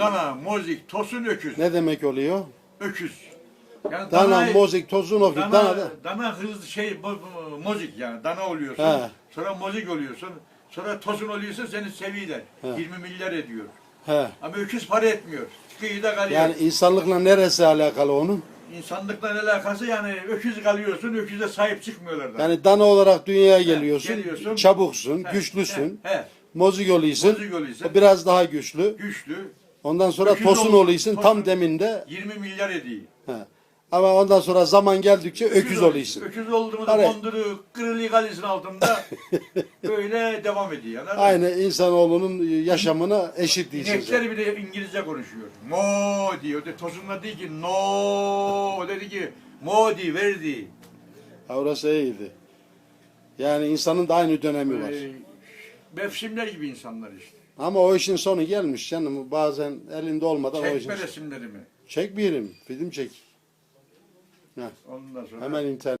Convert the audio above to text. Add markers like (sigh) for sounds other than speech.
Dana, mozik, tosun, öküz. Ne demek oluyor? Öküz. Yani Dana, danayı- mozik, tozun ofik, Dana, dana, da. dana hızlı şey bu- bu- mozik yani dana oluyorsun. He. Sonra mozik oluyorsun. Sonra tosun oluyorsun seni seviyorlar. He. 20 milyar ediyor. He. Ama öküz para etmiyor. Kıyıda kalıyor. Yani insanlıkla neresi alakalı onun? İnsanlıkla ne alakası yani öküz kalıyorsun, öküze sahip çıkmıyorlar da. Yani dana olarak dünyaya geliyorsun, geliyorsun. çabuksun, He, güçlüsün, He, he. mozik oluyorsun, Mozik oluyorsun. biraz daha güçlü. Güçlü. Ondan sonra Öküz tosun ol- oluyorsun tam deminde. 20 milyar ediyor. He. Ama ondan sonra zaman geldikçe öküz oluyorsun. Öküz olduğumuzda Evet. konduru, kırılı kalesinin altında (laughs) böyle devam ediyor. mı? Aynı insanoğlunun yaşamına eşit değilsin. İnekler bile İngilizce konuşuyor. Mo diyor. De, tosunlar değil ki no. Dedi ki mo di verdi. Orası iyiydi. Yani insanın da aynı dönemi var. Böyle mevsimler gibi insanlar işte. Ama o işin sonu gelmiş canım. Bazen elinde olmadan o işin. Çekme resimlerimi. Çek birim. Film çek. Ondan sonra. Hemen internet.